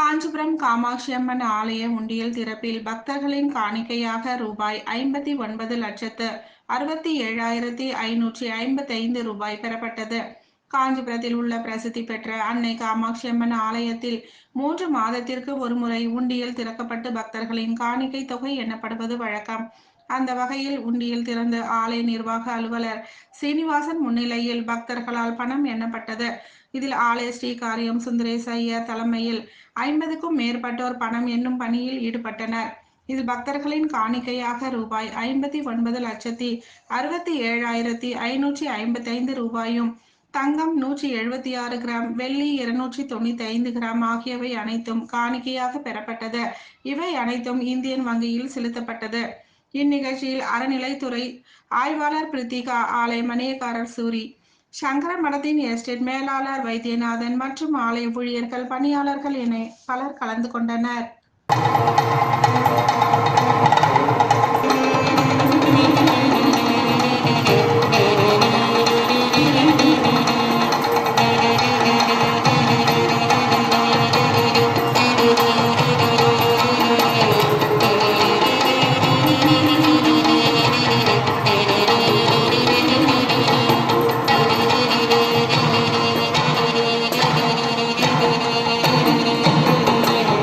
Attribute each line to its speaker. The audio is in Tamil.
Speaker 1: காஞ்சிபுரம் காமாட்சி அம்மன் ஆலய உண்டியல் திறப்பில் பக்தர்களின் காணிக்கையாக ரூபாய் ஐம்பத்தி ஒன்பது லட்சத்து அறுபத்தி ஏழாயிரத்தி ஐநூற்றி ஐம்பத்தி ஐந்து ரூபாய் பெறப்பட்டது. காஞ்சிபுரத்தில் உள்ள பிரசித்தி பெற்ற அன்னை காமாட்சி அம்மன் ஆலயத்தில் மூன்று மாதத்திற்கு ஒருமுறை உண்டியல் திறக்கப்பட்டு பக்தர்களின் காணிக்கை தொகை எண்ணப்படுவது வழக்கம். அந்த வகையில் உண்டியில் திறந்து ஆலய நிர்வாக அலுவலர் சீனிவாசன் முன்னிலையில் பக்தர்களால் பணம் எண்ணப்பட்டது. இதில் ஆலய ஸ்ரீகாரியம் சுந்தரேச ஐயர் தலைமையில் ஐம்பதுக்கும் மேற்பட்டோர் பணம் எண்ணும் பணியில் ஈடுபட்டனர். இதில் பக்தர்களின் காணிக்கையாக ரூபாய் ஐம்பத்தி ஒன்பது லட்சத்தி அறுபத்தி ஏழாயிரத்தி ஐநூற்றி ஐம்பத்தி ஐந்து ரூபாயும் தங்கம் நூற்றி எழுபத்தி ஆறு கிராம் வெள்ளி இருநூற்றி தொண்ணூத்தி ஐந்து கிராம் ஆகியவை அனைத்தும் காணிக்கையாக பெறப்பட்டது. இவை அனைத்தும் இந்தியன் வங்கியில் செலுத்தப்பட்டது. இந்நிகழ்ச்சியில் அறநிலைத்துறை ஆய்வாளர் பிரித்திகா ஆலய மணியக்காரர் சூரி சங்கர மடத்தின் எஸ்டேட் மேலாளர் வைத்தியநாதன் மற்றும் ஆலய ஊழியர்கள் பணியாளர்கள் என பலர் கலந்து கொண்டனர்.